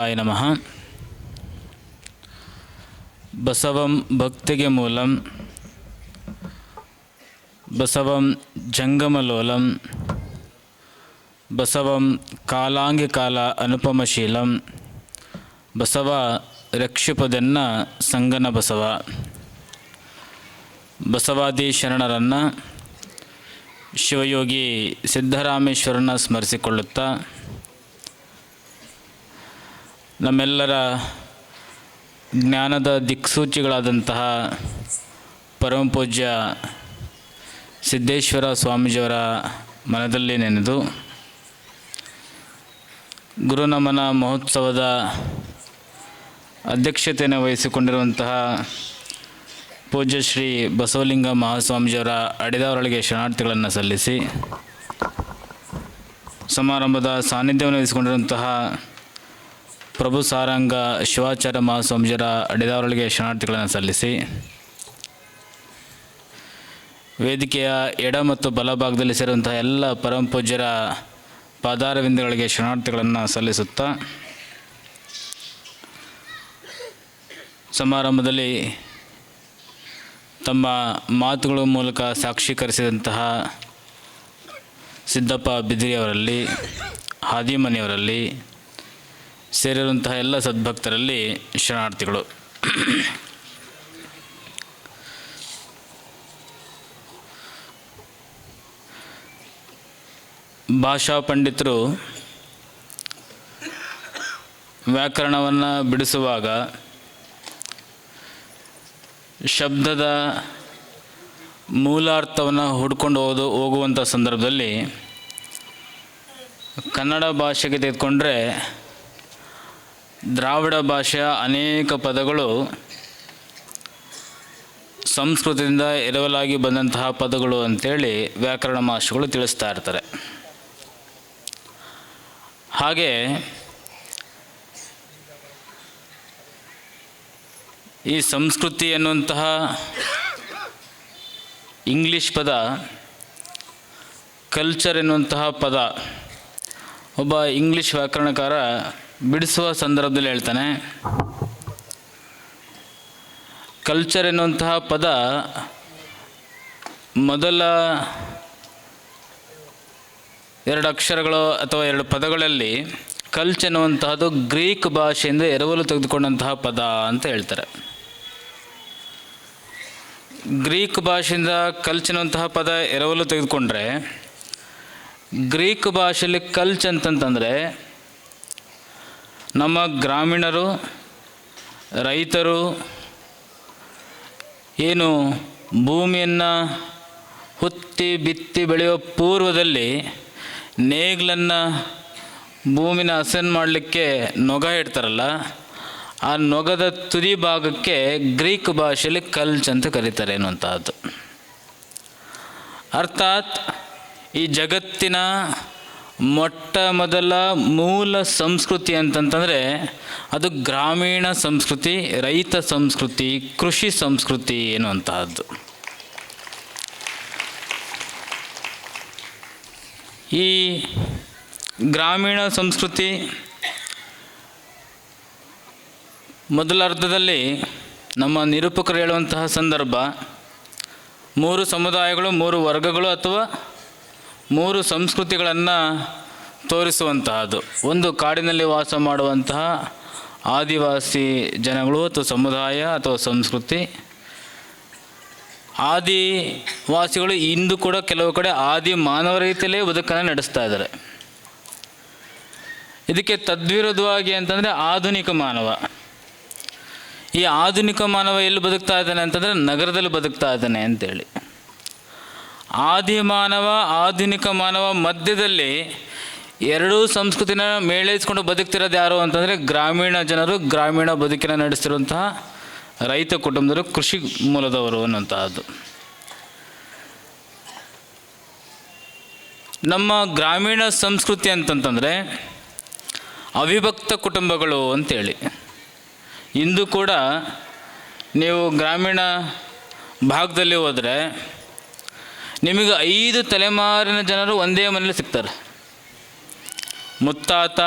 ಆಯ ನಮಃ. ಬಸವಂ ಭಕ್ತಿಗೆ ಮೂಲಂ. ಬಸವಂ ಜಂಗಮಲೋಲಂ. ಬಸವಂ ಕಾಲಾಂಗಿ ಕಾಲ ಅನುಪಮಶೀಲಂ. ಬಸವ ರಕ್ಷಿಪದೆನ್ನ ಸಂಗನ ಬಸವ. ಬಸವಾದಿ ಶರಣರನ್ನು ಶಿವಯೋಗಿ ಸಿದ್ದರಾಮೇಶ್ವರನ ಸ್ಮರಿಸಿಕೊಳ್ಳುತ್ತಾ. ನಮ್ಮೆಲ್ಲರ ಜ್ಞಾನದ ದಿಕ್ಸೂಚಿಗಳಾದಂತಹ ಪರಮಪೂಜ್ಯ ಸಿದ್ದೇಶ್ವರ ಸ್ವಾಮೀಜಿಯವರ ಮನದಲ್ಲಿ ನೆನೆದು ಗುರುನಮನ ಮಹೋತ್ಸವದ ಅಧ್ಯಕ್ಷತೆಯನ್ನು ವಹಿಸಿಕೊಂಡಿರುವಂತಹ ಪೂಜ್ಯ ಶ್ರೀ ಬಸವಲಿಂಗ ಮಹಾಸ್ವಾಮೀಜಿಯವರ ಅಡಿದವರೊಳಗೆ ಶರಣಾರ್ಥಿಗಳನ್ನು ಸಲ್ಲಿಸಿ ಸಮಾರಂಭದ ಸಾನ್ನಿಧ್ಯವನ್ನು ವಹಿಸಿಕೊಂಡಿರುವಂತಹ ಪ್ರಭು ಸಾರಂಗ ಶಿವಾಚಾರ್ಯ ಮಹಾಸ್ವಾಮೀಜರ ಅಡಿದವರೊಳಗೆ ಶರಣಾರ್ಥಿಗಳನ್ನು ಸಲ್ಲಿಸಿ. ವೇದಿಕೆಯ ಎಡ ಮತ್ತು ಬಲಭಾಗದಲ್ಲಿ ಸೇರುವಂತಹ ಎಲ್ಲ ಪರಮಪೂಜ್ಯರ ಪಾದಾರವಿಂದಗಳಿಗೆ ಶರಣಾರ್ಥಿಗಳನ್ನು ಸಲ್ಲಿಸುತ್ತಾ ಸಮಾರಂಭದಲ್ಲಿ ತಮ್ಮ ಮಾತುಗಳ ಮೂಲಕ ಸಾಕ್ಷೀಕರಿಸಿದಂತಹ ಸಿದ್ದಪ್ಪ ಬಿದಿರಿಯವರಲ್ಲಿ ಹಾದಿಮನಿಯವರಲ್ಲಿ ಸೇರಿರುವಂತಹ ಎಲ್ಲ ಸದ್ಭಕ್ತರಲ್ಲಿ ಶರಣಾರ್ಥಿಗಳು. ಭಾಷಾ ಪಂಡಿತರು ವ್ಯಾಕರಣವನ್ನು ಬಿಡಿಸುವಾಗ ಶಬ್ದದ ಮೂಲಾರ್ಥವನ್ನು ಹುಡ್ಕೊಂಡು ಹೋದು ಹೋಗುವಂಥ ಸಂದರ್ಭದಲ್ಲಿ ಕನ್ನಡ ಭಾಷೆಗೆ ತೆಗೆದುಕೊಂಡ್ರೆ ದ್ರಾವಿಡ ಭಾಷೆಯ ಅನೇಕ ಪದಗಳು ಸಂಸ್ಕೃತದಿಂದ ಎರವಲಾಗಿ ಬಂದಂತಹ ಪದಗಳು ಅಂತೇಳಿ ವ್ಯಾಕರಣ ಮಾಸ್ಟರ್ಗಳು ತಿಳಿಸ್ತಾ ಇರ್ತಾರೆ. ಹಾಗೆ ಈ ಸಂಸ್ಕೃತಿ ಎನ್ನುವಂತಹ ಇಂಗ್ಲಿಷ್ ಪದ, ಕಲ್ಚರ್ ಎನ್ನುವಂತಹ ಪದ, ಒಬ್ಬ ಇಂಗ್ಲಿಷ್ ವ್ಯಾಕರಣಕಾರ ಬಿಡಿಸುವ ಸಂದರ್ಭದಲ್ಲಿ ಹೇಳ್ತಾನೆ, ಕಲ್ಚರ್ ಎನ್ನುವಂತಹ ಪದ ಮೊದಲ ಎರಡು ಅಕ್ಷರಗಳು ಅಥವಾ ಎರಡು ಪದಗಳಲ್ಲಿ ಕಲ್ಚ್ ಎನ್ನುವಂತಹದ್ದು ಗ್ರೀಕ್ ಭಾಷೆಯಿಂದ ಎರವಲು ತೆಗೆದುಕೊಂಡಂತಹ ಪದ ಅಂತ ಹೇಳ್ತಾರೆ. ಗ್ರೀಕ್ ಭಾಷೆಯಿಂದ ಕಲ್ಚ್ ಎನ್ನುವಂತಹ ಪದ ಎರವಲು ತೆಗೆದುಕೊಂಡ್ರೆ, ಗ್ರೀಕ್ ಭಾಷೆಯಲ್ಲಿ ಕಲ್ಚ್ ಅಂತಂತಂದರೆ ನಮ್ಮ ಗ್ರಾಮೀಣರು, ರೈತರು ಏನು ಭೂಮಿಯನ್ನು ಹುತ್ತಿ ಬಿತ್ತಿ ಬೆಳೆಯುವ ಪೂರ್ವದಲ್ಲಿ ನೇಗ್ಲನ್ನು ಭೂಮಿನ ಹಸನ್ ಮಾಡಲಿಕ್ಕೆ ನೊಗ ಇಡ್ತಾರಲ್ಲ, ಆ ನೊಗದ ತುದಿ ಭಾಗಕ್ಕೆ ಗ್ರೀಕ್ ಭಾಷೆಯಲ್ಲಿ ಕಲ್ಚ್ ಅಂತ ಕರೀತಾರೆ ಅನ್ನುವಂಥದ್ದು ಅರ್ಥಾತ್ ಈ ಜಗತ್ತಿನ ಮೊಟ್ಟ ಮೊದಲ ಮೂಲ ಸಂಸ್ಕೃತಿ ಅಂತಂತಂದರೆ ಅದು ಗ್ರಾಮೀಣ ಸಂಸ್ಕೃತಿ, ರೈತ ಸಂಸ್ಕೃತಿ, ಕೃಷಿ ಸಂಸ್ಕೃತಿ ಎನ್ನುವಂತಹದ್ದು. ಈ ಗ್ರಾಮೀಣ ಸಂಸ್ಕೃತಿ ಮೊದಲ ಅರ್ಧದಲ್ಲಿ ನಮ್ಮ ನಿರೂಪಕರು ಹೇಳುವಂತಹ ಸಂದರ್ಭ, ಮೂರು ಸಮುದಾಯಗಳು, ಮೂರು ವರ್ಗಗಳು ಅಥವಾ ಮೂರು ಸಂಸ್ಕೃತಿಗಳನ್ನು ತೋರಿಸುವಂತಹದ್ದು. ಒಂದು ಕಾಡಿನಲ್ಲಿ ವಾಸ ಮಾಡುವಂತಹ ಆದಿವಾಸಿ ಜನಗಳು ಅಥವಾ ಸಮುದಾಯ ಅಥವಾ ಸಂಸ್ಕೃತಿ. ಆದಿವಾಸಿಗಳು ಇಂದು ಕೂಡ ಕೆಲವು ಕಡೆ ಆದಿ ಮಾನವ ರೀತಿಯಲ್ಲೇ ಬದುಕನ್ನು ನಡೆಸ್ತಾ ಇದ್ದಾರೆ. ಇದಕ್ಕೆ ತದ್ವಿರುದ್ಧವಾಗಿ ಅಂತಂದರೆ ಆಧುನಿಕ ಮಾನವ. ಈ ಆಧುನಿಕ ಮಾನವ ಎಲ್ಲಿ ಬದುಕ್ತಾ ಇದ್ದಾನೆ ಅಂತಂದರೆ ನಗರದಲ್ಲಿ ಬದುಕ್ತಾ ಇದ್ದಾನೆ ಅಂತೇಳಿ. ಆದಿ ಮಾನವ ಆಧುನಿಕ ಮಾನವ ಮಧ್ಯದಲ್ಲಿ ಎರಡೂ ಸಂಸ್ಕೃತಿನ ಮೇಳೈಸ್ಕೊಂಡು ಬದುಕ್ತಿರೋದು ಯಾರು ಅಂತಂದರೆ ಗ್ರಾಮೀಣ ಜನರು ಗ್ರಾಮೀಣ ಬದುಕಿನ ನಡೆಸ್ತಿರುವಂತಹ ರೈತ ಕುಟುಂಬದವರು, ಕೃಷಿ ಮೂಲದವರು ಅನ್ನುವಂತಹದ್ದು. ನಮ್ಮ ಗ್ರಾಮೀಣ ಸಂಸ್ಕೃತಿ ಅಂತಂತಂದರೆ ಅವಿಭಕ್ತ ಕುಟುಂಬಗಳು ಅಂತೇಳಿ. ಇಂದು ಕೂಡ ನೀವು ಗ್ರಾಮೀಣ ಭಾಗದಲ್ಲಿ ಹೋದರೆ ನಿಮಗೆ ಐದು ತಲೆಮಾರಿನ ಜನರು ಒಂದೇ ಮನೇಲಿ ಸಿಗ್ತಾರೆ. ಮುತ್ತಾತ,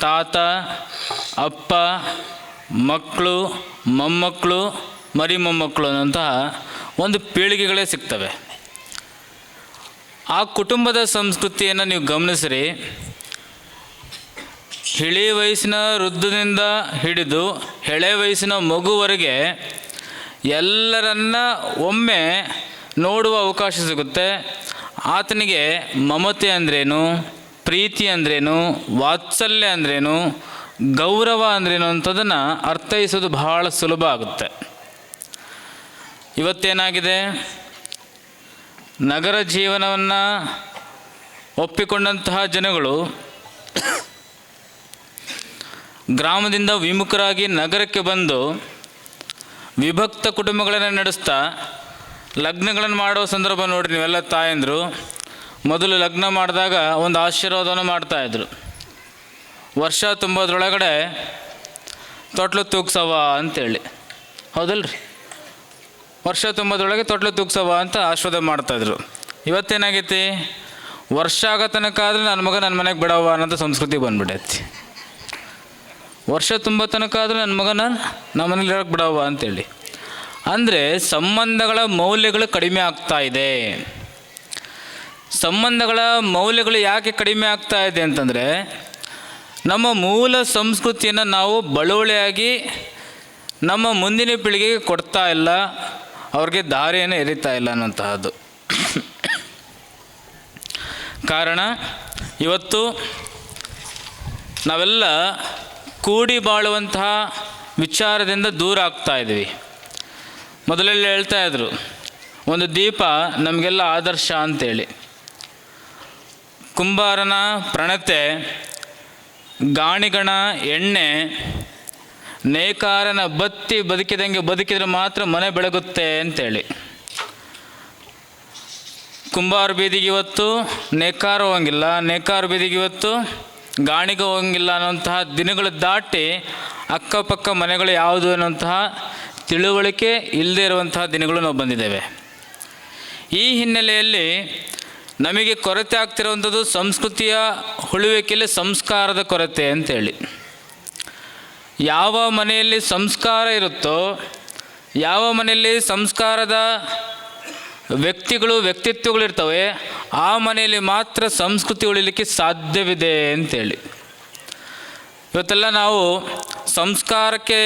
ತಾತ, ಅಪ್ಪ, ಮಕ್ಕಳು, ಮೊಮ್ಮಕ್ಕಳು, ಮರಿ ಮೊಮ್ಮಕ್ಕಳು ಅನ್ನೋಂತಹ ಒಂದು ಪೀಳಿಗೆಗಳೇ ಸಿಗ್ತವೆ. ಆ ಕುಟುಂಬದ ಸಂಸ್ಕೃತಿಯನ್ನು ನೀವು ಗಮನಿಸ್ರಿ. ಹಿಳಿ ವಯಸ್ಸಿನ ವೃದ್ಧದಿಂದ ಹಿಡಿದು ಎಳೆ ವಯಸ್ಸಿನ ಮಗುವರೆಗೆ ಎಲ್ಲರನ್ನ ಒಮ್ಮೆ ನೋಡುವ ಅವಕಾಶ ಸಿಗುತ್ತೆ. ಆತನಿಗೆ ಮಮತೆ ಅಂದ್ರೇನು, ಪ್ರೀತಿ ಅಂದ್ರೇನು, ವಾತ್ಸಲ್ಯ ಅಂದ್ರೇನು, ಗೌರವ ಅಂದ್ರೇನು ಅಂಥದನ್ನು ಅರ್ಥೈಸೋದು ಬಹಳ ಸುಲಭ ಆಗುತ್ತೆ. ಇವತ್ತೇನಾಗಿದೆ? ನಗರ ಜೀವನವನ್ನು ಒಪ್ಪಿಕೊಂಡಂತಹ ಜನಗಳು ಗ್ರಾಮದಿಂದ ವಿಮುಖರಾಗಿ ನಗರಕ್ಕೆ ಬಂದು ವಿಭಕ್ತ ಕುಟುಂಬಗಳನ್ನು ನಡೆಸ್ತಾ ಲಗ್ನಗಳನ್ನು ಮಾಡೋ ಸಂದರ್ಭ ನೋಡಿರಿ ನೀವೆಲ್ಲ ತಾಯಂದರು. ಮೊದಲು ಲಗ್ನ ಮಾಡಿದಾಗ ಒಂದು ಆಶೀರ್ವಾದವನ್ನು ಮಾಡ್ತಾಯಿದ್ರು ವರ್ಷ ತುಂಬೋದ್ರೊಳಗಡೆ ತೊಟ್ಲು ತೂಗ್ಸವ ಅಂತೇಳಿ. ಹೌದಲ್ರಿ? ವರ್ಷ ತುಂಬೋದ್ರೊಳಗೆ ತೊಟ್ಲು ತೂಗ್ಸವ ಅಂತ ಆಶೀರ್ವಾದ ಮಾಡ್ತಾಯಿದ್ರು ಇವತ್ತೇನಾಗೈತಿ? ವರ್ಷ ಆಗೋ ತನಕ ಆದರೆ ನನ್ನ ಮಗ ನನ್ನ ಮನೆಗೆ ಬಿಡವ ಅನ್ನೋದು ಸಂಸ್ಕೃತಿ ಬಂದ್ಬಿಟ್ಟೈತಿ ವರ್ಷ ತುಂಬೋ ತನಕ ಆದರೆ ನನ್ನ ಮಗನ ನಮ್ಮ ಮನೇಲಿ ಇರೋಕ್ಕೆ ಬಿಡವ ಅಂತೇಳಿ. ಅಂದರೆ ಸಂಬಂಧಗಳ ಮೌಲ್ಯಗಳು ಕಡಿಮೆ ಆಗ್ತಾ ಇದೆ. ಸಂಬಂಧಗಳ ಮೌಲ್ಯಗಳು ಯಾಕೆ ಕಡಿಮೆ ಆಗ್ತಾ ಇದೆ ಅಂತಂದರೆ ನಮ್ಮ ಮೂಲ ಸಂಸ್ಕೃತಿಯನ್ನು ನಾವು ಬಳುವಳಿಯಾಗಿ ನಮ್ಮ ಮುಂದಿನ ಪೀಳಿಗೆಗೆ ಕೊಡ್ತಾ ಇಲ್ಲ, ಅವ್ರಿಗೆ ದಾರಿಯನ್ನು ಎರಿತಾ ಇಲ್ಲ ಅನ್ನೋಂತಹದ್ದು ಕಾರಣ, ಇವತ್ತು ನಾವೆಲ್ಲ ಕೂಡಿ ಬಾಳುವಂತಹ ವಿಚಾರದಿಂದ ದೂರ ಆಗ್ತಾ ಇದ್ವಿ ಮೊದಲೆಲ್ಲ ಹೇಳ್ತಾ ಇದ್ರು, ಒಂದು ದೀಪ ನಮಗೆಲ್ಲ ಆದರ್ಶ ಅಂತೇಳಿ. ಕುಂಬಾರನ ಪ್ರಣತೆ, ಗಾಣಿಗಣ ಎಣ್ಣೆ, ನೇಕಾರನ ಬತ್ತಿ ಬದುಕಿದಂಗೆ ಬದುಕಿದ್ರೆ ಮಾತ್ರ ಮನೆ ಬೆಳಗುತ್ತೆ ಅಂತೇಳಿ. ಕುಂಬಾರ ಬೀದಿಗೆ ಇವತ್ತು ನೇಕಾರ ಹೋಗಂಗಿಲ್ಲ, ನೇಕಾರ ಬೀದಿಗೆ ಇವತ್ತು ಗಾಣಿಗೆ ಹೋಗಂಗಿಲ್ಲ ಅನ್ನೋಂತಹ ದಿನಗಳು ದಾಟಿ ಅಕ್ಕಪಕ್ಕ ಮನೆಗಳು ಯಾವುದು ಅನ್ನೋಂತಹ ತಿಳುವಳಿಕೆ ಇಲ್ಲದೇ ಇರುವಂತಹ ದಿನಗಳು ನಾವು ಬಂದಿದ್ದೇವೆ. ಈ ಹಿನ್ನೆಲೆಯಲ್ಲಿ ನಮಗೆ ಕೊರತೆ ಆಗ್ತಿರುವಂಥದ್ದು ಸಂಸ್ಕೃತಿಯ ಉಳುವಿಕೆಯಲ್ಲಿ ಸಂಸ್ಕಾರದ ಕೊರತೆ ಅಂತೇಳಿ. ಯಾವ ಮನೆಯಲ್ಲಿ ಸಂಸ್ಕಾರ ಇರುತ್ತೋ, ಯಾವ ಮನೆಯಲ್ಲಿ ಸಂಸ್ಕಾರದ ವ್ಯಕ್ತಿಗಳು ವ್ಯಕ್ತಿತ್ವಗಳಿರ್ತವೆ ಆ ಮನೆಯಲ್ಲಿ ಮಾತ್ರ ಸಂಸ್ಕೃತಿ ಉಳಿಲಿಕ್ಕೆ ಸಾಧ್ಯವಿದೆ ಅಂತೇಳಿ. ಇವತ್ತೆಲ್ಲ ನಾವು ಸಂಸ್ಕಾರಕ್ಕೆ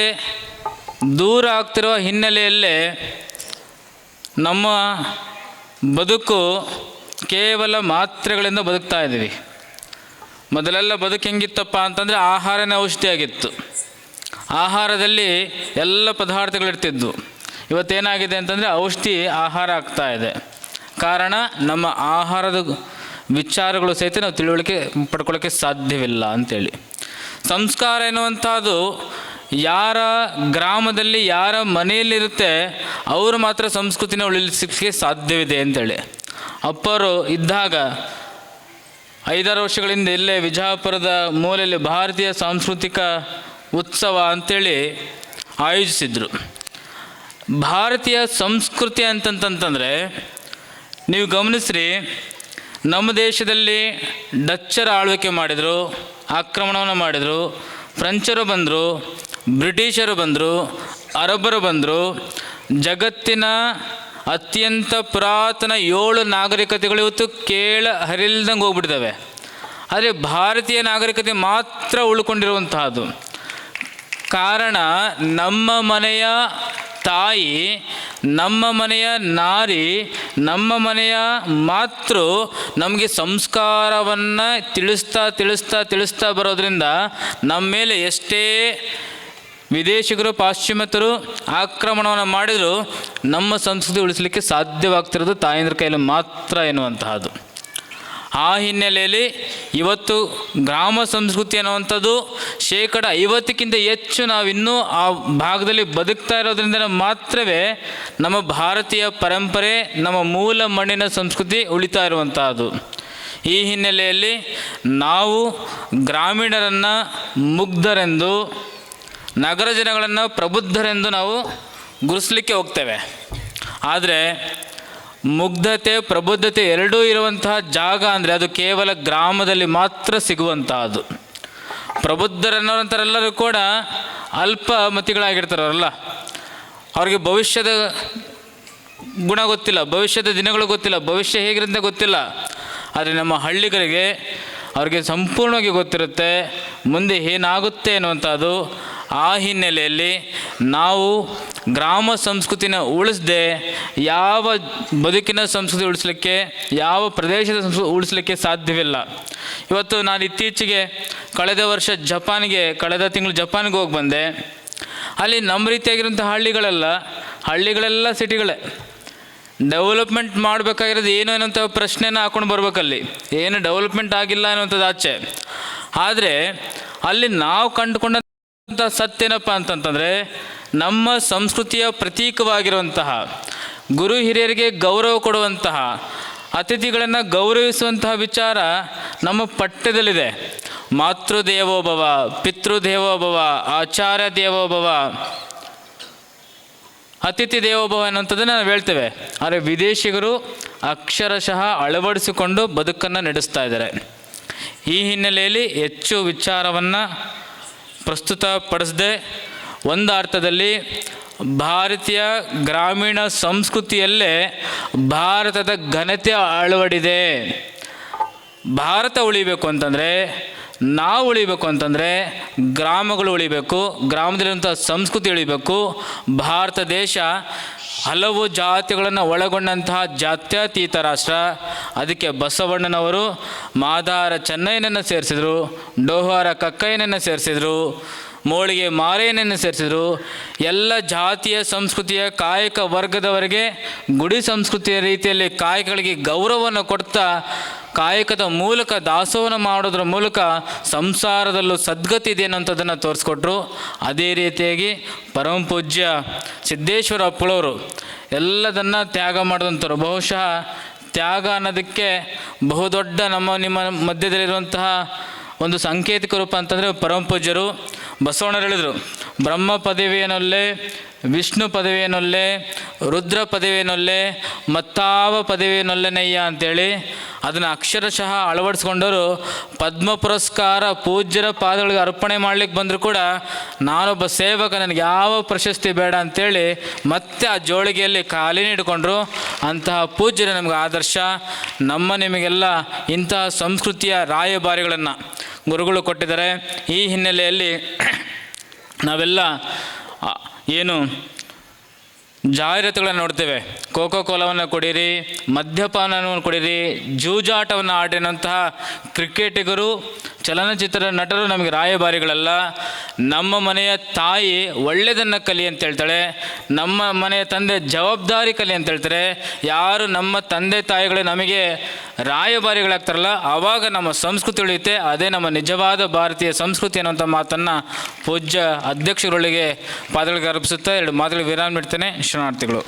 ದೂರ ಆಗ್ತಿರುವ ಹಿನ್ನೆಲೆಯಲ್ಲೇ ನಮ್ಮ ಬದುಕು ಕೇವಲ ಮಾತ್ರೆಗಳಿಂದ ಬದುಕ್ತಾ ಇದ್ದೀವಿ. ಮೊದಲೆಲ್ಲ ಬದುಕು ಹೆಂಗಿತ್ತಪ್ಪ ಅಂತಂದರೆ ಆಹಾರನೇ ಔಷಧಿಯಾಗಿತ್ತು. ಆಹಾರದಲ್ಲಿ ಎಲ್ಲ ಪದಾರ್ಥಗಳಿರ್ತಿದ್ವು. ಇವತ್ತೇನಾಗಿದೆ ಅಂತಂದರೆ ಔಷಧಿ ಆಹಾರ ಆಗ್ತಾ ಇದೆ. ಕಾರಣ ನಮ್ಮ ಆಹಾರದ ವಿಚಾರಗಳು ಸಹಿತ ನಾವು ತಿಳುವಳಿಕೆ ಪಡ್ಕೊಳ್ಳೋಕ್ಕೆ ಸಾಧ್ಯವಿಲ್ಲ ಅಂತೇಳಿ. ಸಂಸ್ಕಾರ ಎನ್ನುವಂಥದ್ದು ಯಾರ ಗ್ರಾಮದಲ್ಲಿ ಯಾರ ಮನೆಯಲ್ಲಿರುತ್ತೆ, ಅವರು ಮಾತ್ರ ಸಂಸ್ಕೃತಿನ ಉಳಿಸಲಿಕ್ಕೆ ಸಾಧ್ಯವಿದೆ ಅಂತೇಳಿ. ಅಪ್ಪರು ಇದ್ದಾಗ ಐದಾರು ವರ್ಷಗಳಿಂದ ಇಲ್ಲೇ ವಿಜಯಪುರದ ಮೂಲೆಯಲ್ಲಿ ಭಾರತೀಯ ಸಾಂಸ್ಕೃತಿಕ ಉತ್ಸವ ಅಂಥೇಳಿ ಆಯೋಜಿಸಿದರು. ಭಾರತೀಯ ಸಂಸ್ಕೃತಿ ಅಂತಂತಂತಂದರೆ, ನೀವು ಗಮನಿಸ್ರಿ, ನಮ್ಮ ದೇಶದಲ್ಲಿ ಡಚ್ಚರ ಆಳ್ವಿಕೆ ಮಾಡಿದರು, ಆಕ್ರಮಣವನ್ನು ಮಾಡಿದರು, ಫ್ರೆಂಚರು ಬಂದರು ಬ್ರಿಟಿಷರು ಬಂದರು, ಅರಬ್ಬರು ಬಂದರು, ಜಗತ್ತಿನ ಅತ್ಯಂತ ಪುರಾತನ ಏಳು ನಾಗರಿಕತೆಗಳು ಇವತ್ತು ಕೇಳ ಹರಿಲ್ದಂಗೆ ಹೋಗ್ಬಿಟ್ಟಿದ್ದಾವೆ ಆದರೆ ಭಾರತೀಯ ನಾಗರಿಕತೆ ಮಾತ್ರ ಉಳ್ಕೊಂಡಿರುವಂತಹದ್ದು. ಕಾರಣ ನಮ್ಮ ಮನೆಯ ತಾಯಿ, ನಮ್ಮ ಮನೆಯ ನಾರಿ, ನಮ್ಮ ಮನೆಯ ಮಾತೃ ನಮಗೆ ಸಂಸ್ಕಾರವನ್ನು ತಿಳಿಸ್ತಾ ತಿಳಿಸ್ತಾ ತಿಳಿಸ್ತಾ ಬರೋದರಿಂದ ನಮ್ಮ ಮೇಲೆ ಎಷ್ಟೇ ವಿದೇಶಿಗರು, ಪಾಶ್ಚಿಮಾತ್ಯರು ಆಕ್ರಮಣವನ್ನು ಮಾಡಿದರೂ, ನಮ್ಮ ಸಂಸ್ಕೃತಿ ಉಳಿಸಲಿಕ್ಕೆ ಸಾಧ್ಯವಾಗ್ತಿರೋದು ತಾಯಂದ್ರ ಕೈಯಲ್ಲಿ ಮಾತ್ರ ಎನ್ನುವಂತಹದ್ದು. ಆ ಹಿನ್ನೆಲೆಯಲ್ಲಿ ಇವತ್ತು ಗ್ರಾಮ ಸಂಸ್ಕೃತಿ ಅನ್ನುವಂಥದ್ದು ಶೇಕಡ ಐವತ್ತಕ್ಕಿಂತ ಹೆಚ್ಚು ನಾವಿನ್ನೂ ಆ ಭಾಗದಲ್ಲಿ ಬದುಕ್ತಾ ಇರೋದ್ರಿಂದ ಮಾತ್ರವೇ ನಮ್ಮ ಭಾರತೀಯ ಪರಂಪರೆ, ನಮ್ಮ ಮೂಲ ಮಣ್ಣಿನ ಸಂಸ್ಕೃತಿ ಉಳಿತಾ ಇರುವಂತಹದ್ದು. ಈ ಹಿನ್ನೆಲೆಯಲ್ಲಿ ನಾವು ಗ್ರಾಮೀಣರನ್ನು ಮುಗ್ಧರೆಂದು ನಗರ ಜನಗಳನ್ನು ಪ್ರಬುದ್ಧರೆಂದು ನಾವು ಗುರುಸ್ಲಿಕ್ಕೆ ಹೋಗ್ತೇವೆ. ಆದರೆ ಮುಗ್ಧತೆ, ಪ್ರಬುದ್ಧತೆ ಎರಡೂ ಇರುವಂತಹ ಜಾಗ ಅಂದರೆ ಅದು ಕೇವಲ ಗ್ರಾಮದಲ್ಲಿ ಮಾತ್ರ ಸಿಗುವಂತಹದ್ದು. ಪ್ರಬುದ್ಧರನ್ನೋರಂಥರೆಲ್ಲರೂ ಕೂಡ ಅಲ್ಪ ಮತಿಗಳಾಗಿರ್ತಾರೆ ಅವರಿಗೆ ಅವ್ರಿಗೆ ಭವಿಷ್ಯದ ಗುಣ ಗೊತ್ತಿಲ್ಲ, ಭವಿಷ್ಯದ ದಿನಗಳು ಗೊತ್ತಿಲ್ಲ, ಭವಿಷ್ಯ ಹೇಗಿರುತ್ತೆ ಗೊತ್ತಿಲ್ಲ. ಆದರೆ ನಮ್ಮ ಹಳ್ಳಿಗರಿಗೆ ಅವ್ರಿಗೆ ಸಂಪೂರ್ಣವಾಗಿ ಗೊತ್ತಿರುತ್ತೆ, ಮುಂದೆ ಏನಾಗುತ್ತೆ ಅನ್ನುವಂಥದ್ದು ಆ ಹಿನ್ನೆಲೆಯಲ್ಲಿ ನಾವು ಗ್ರಾಮ ಸಂಸ್ಕೃತಿನ ಉಳಿಸದೆ ಯಾವ ಬದುಕಿನ ಸಂಸ್ಕೃತಿ ಉಳಿಸ್ಲಿಕ್ಕೆ, ಯಾವ ಪ್ರದೇಶದ ಸಂಸ್ಕೃತಿ ಉಳಿಸ್ಲಿಕ್ಕೆ ಸಾಧ್ಯವಿಲ್ಲ. ಇವತ್ತು ನಾನು ಇತ್ತೀಚೆಗೆ ಕಳೆದ ವರ್ಷ ಜಪಾನ್ಗೆ, ಕಳೆದ ತಿಂಗಳು ಜಪಾನ್ಗೆ ಹೋಗಿ ಬಂದೆ. ಅಲ್ಲಿ ನಮ್ಮ ರೀತಿಯಾಗಿರುವಂಥ ಹಳ್ಳಿಗಳೆಲ್ಲ ಹಳ್ಳಿಗಳೆಲ್ಲ ಸಿಟಿಗಳೇ. ಡೆವಲಪ್ಮೆಂಟ್ ಮಾಡಬೇಕಾಗಿರೋದು ಏನು ಅನ್ನೋಂಥ ಪ್ರಶ್ನೆನ ಹಾಕೊಂಡು ಬರ್ಬೇಕಲ್ಲಿ. ಏನು ಡೆವಲಪ್ಮೆಂಟ್ ಆಗಿಲ್ಲ ಅನ್ನೋಂಥದ್ದು ಆಚೆ. ಆದರೆ ಅಲ್ಲಿ ನಾವು ಕಂಡುಕೊಂಡಂಥ ಸತ್ಯೇನಪ್ಪ ಅಂತಂತಂದರೆ, ನಮ್ಮ ಸಂಸ್ಕೃತಿಯ ಪ್ರತೀಕವಾಗಿರುವಂತಹ, ಗುರು ಹಿರಿಯರಿಗೆ ಗೌರವ ಕೊಡುವಂತಹ, ಅತಿಥಿಗಳನ್ನು ಗೌರವಿಸುವಂತಹ ವಿಚಾರ ನಮ್ಮ ಪಠ್ಯದಲ್ಲಿದೆ. ಮಾತೃದೇವೋಭವ ಪಿತೃದೇವೋಭವ ಆಚಾರ್ಯ ದೇವೋಭವ ಅತಿಥಿ ದೇವೋಭವ ಅನ್ನೋಂಥದ್ದನ್ನು ನಾವು ಹೇಳ್ತೇವೆ. ಆದರೆ ವಿದೇಶಿಗರು ಅಕ್ಷರಶಃ ಅಳವಡಿಸಿಕೊಂಡು ಬದುಕನ್ನು ನಡೆಸ್ತಾ ಇದ್ದಾರೆ. ಈ ಹಿನ್ನೆಲೆಯಲ್ಲಿ ಹೆಚ್ಚು ವಿಚಾರವನ್ನು ಪ್ರಸ್ತುತಪಡಿಸದೆ ಒಂದು ಅರ್ಥದಲ್ಲಿ ಭಾರತೀಯ ಗ್ರಾಮೀಣ ಸಂಸ್ಕೃತಿಯಲ್ಲೇ ಭಾರತದ ಘನತೆ ಅಳವಡಿದೆ. ಭಾರತ ಉಳಿಬೇಕು ಅಂತಂದರೆ ನಾವು ಉಳಿಬೇಕು ಅಂತಂದರೆ ಗ್ರಾಮಗಳು ಉಳಿಬೇಕು ಗ್ರಾಮದಲ್ಲಿರುವಂಥ ಸಂಸ್ಕೃತಿ ಉಳಿಬೇಕು, ಭಾರತ ದೇಶ ಹಲವು ಜಾತಿಗಳನ್ನು ಒಳಗೊಂಡಂತಹ ಜಾತ್ಯತೀತ ರಾಷ್ಟ್ರ. ಅದಕ್ಕೆ ಬಸವಣ್ಣನವರು, ಮಾದಾರ ಚೆನ್ನೈನನ್ನು ಸೇರಿಸಿದರು, ಡೋಹಾರ ಕಕ್ಕಯ್ಯನನ್ನು ಸೇರಿಸಿದರು ಮೋಳಿಗೆ ಮಾರೇನನ್ನು ಸೇರಿಸಿದರು ಎಲ್ಲ ಜಾತಿಯ, ಸಂಸ್ಕೃತಿಯ, ಕಾಯಕ ವರ್ಗದವರೆಗೆ ಗುಡಿ ಸಂಸ್ಕೃತಿಯ ರೀತಿಯಲ್ಲಿ ಕಾಯಕಗಳಿಗೆ ಗೌರವವನ್ನು ಕೊಡ್ತಾ ಕಾಯಕದ ಮೂಲಕ ದಾಸೋಹನ ಮಾಡೋದ್ರ ಮೂಲಕ ಸಂಸಾರದಲ್ಲೂ ಸದ್ಗತಿ ಇದೆ ಅನ್ನೋಂಥದ್ದನ್ನು ತೋರಿಸ್ಕೊಟ್ರು. ಅದೇ ರೀತಿಯಾಗಿ ಪರಮ ಪೂಜ್ಯ ಸಿದ್ದೇಶ್ವರ ಅಪ್ಪಳವರು ಎಲ್ಲದನ್ನು ತ್ಯಾಗ ಮಾಡಿದಂಥವ್ರು. ಬಹುಶಃ ತ್ಯಾಗ ಅನ್ನೋದಕ್ಕೆ ಬಹುದೊಡ್ಡ ನಮ್ಮ ನಿಮ್ಮ ಮಧ್ಯದಲ್ಲಿರುವಂತಹ ಒಂದು ಸಾಂಕೇತಿಕ ರೂಪ ಅಂತಂದರೆ ಪರಮ ಪೂಜ್ಯರು. ಬಸವಣ್ಣರು ಹೇಳಿದರು ಬ್ರಹ್ಮ ಪದವಿಯನೊಲ್ಲೆ ವಿಷ್ಣು ಪದವಿಯನೊಲ್ಲೆ ರುದ್ರ ಪದವಿಯನೊಲ್ಲೆ ಮತ್ತಾವ ಪದವಿಯನೊಲ್ಲೆನಯ್ಯ ಅಂತೇಳಿ ಅದನ್ನು ಅಕ್ಷರಶಃ ಅಳವಡಿಸ್ಕೊಂಡವರು ಪದ್ಮ ಪುರಸ್ಕಾರ ಪೂಜ್ಯರ ಪಾದಗಳಿಗೆ ಅರ್ಪಣೆ ಮಾಡಲಿಕ್ಕೆ ಬಂದರೂ ಕೂಡ ನಾನೊಬ್ಬ ಸೇವಕ, ನನಗೆ ಯಾವ ಪ್ರಶಸ್ತಿ ಬೇಡ ಅಂತೇಳಿ ಮತ್ತೆ ಆ ಜೋಳಿಗೆಯಲ್ಲಿ ಖಾಲಿ ಹಿಡ್ಕೊಂಡ್ರು ಅಂತಹ ಪೂಜ್ಯರು ನಮಗೆ ಆದರ್ಶ. ನಮ್ಮ ನಿಮಗೆಲ್ಲ ಇಂತಹ ಸಂಸ್ಕೃತಿಯ ರಾಯಭಾರಿಗಳನ್ನು ಗುರುಗಳು ಕೊಟ್ಟಿದ್ದಾರೆ. ಈ ಹಿನ್ನೆಲೆಯಲ್ಲಿ ನಾವೆಲ್ಲ ಏನು ಜಾಹೀರಾತುಗಳನ್ನು ನೋಡ್ತೇವೆ. ಕೋಕೋ ಕೋಲಾವನ್ನು ಕೊಡಿರಿ ಮದ್ಯಪಾನವನ್ನು ಕೊಡಿರಿ, ಜೂಜಾಟವನ್ನು ಆಡಿನಂತಹ ಕ್ರಿಕೆಟಿಗರು, ಚಲನಚಿತ್ರ ನಟರು ನಮಗೆ ರಾಯಭಾರಿಗಳಲ್ಲ. ನಮ್ಮ ಮನೆಯ ತಾಯಿ ಒಳ್ಳೆಯದನ್ನು ಕಲಿ ಅಂತ ಹೇಳ್ತಾಳೆ. ನಮ್ಮ ಮನೆಯ ತಂದೆ ಜವಾಬ್ದಾರಿ ಕಲಿ ಅಂತ ಹೇಳ್ತಾರೆ. ಯಾರು ನಮ್ಮ ತಂದೆ ತಾಯಿಗಳು ನಮಗೆ ರಾಯಭಾರಿಗಳಾಗ್ತಾರಲ್ಲ ಆವಾಗ ನಮ್ಮ ಸಂಸ್ಕೃತಿ ಉಳಿಯುತ್ತೆ. ಅದೇ ನಮ್ಮ ನಿಜವಾದ ಭಾರತೀಯ ಸಂಸ್ಕೃತಿ ಅನ್ನುವಂಥ ಮಾತನ್ನು ಪೂಜ್ಯ ಅಧ್ಯಕ್ಷರೊಳಗೆ ಪಾದಗಳಿಗೆ ಅರ್ಪಿಸುತ್ತಾ ಎರಡು ಮಾತುಗಳಿಗೆ ವಿರಾಮ ನೀಡ್ತೇನೆ. ಶರಣಾರ್ಥಿಗಳು